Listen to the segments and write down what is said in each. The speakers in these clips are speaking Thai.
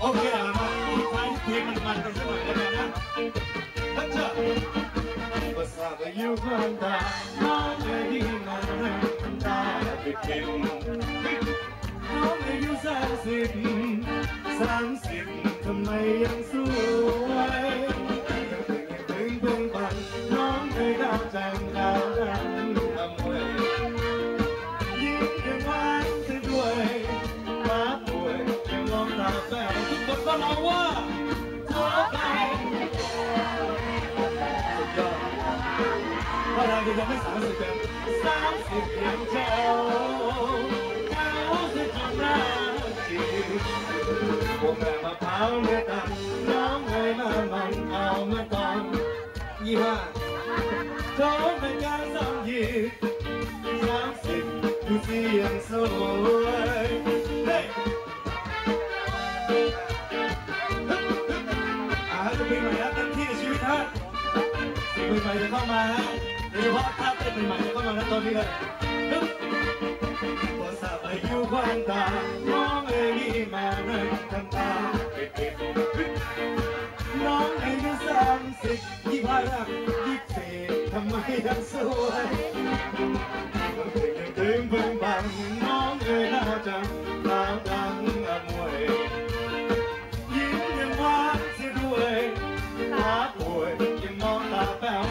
Okay, I'm not going to find him, but I'm not going to find him. But I'm not going to find him. But I'm not going to find กคนก็ร้องว่าตัวไปสุดยอดเพราเรายังไม่สามสิบเป็นสามสิบเพียงเจ้าเจ้าสิจงรักจริงพวกแม่มะพร้าวเนื้อตันน้องเอ้ยมามันเอามาก่อนยี่ห้าโจนเป็นการสองยี่สามสิบดูเสียงสวย ใหม่ๆจะเข้ามาฮะโดยเฉพาะภาเต้นใหม่ๆจะเข้ามาแล้วตอนนี้เลยฮึบพอทราบอายุความตาน้องเอ๋ยนี่มาเริ่มทำตาน้องอายุสามสิบยี่ห้ายี่สิบทำไมยังสวยยังถึงเพิ่งบังน้องเอ๋ยน่าจัง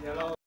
เดี๋ยวต้อ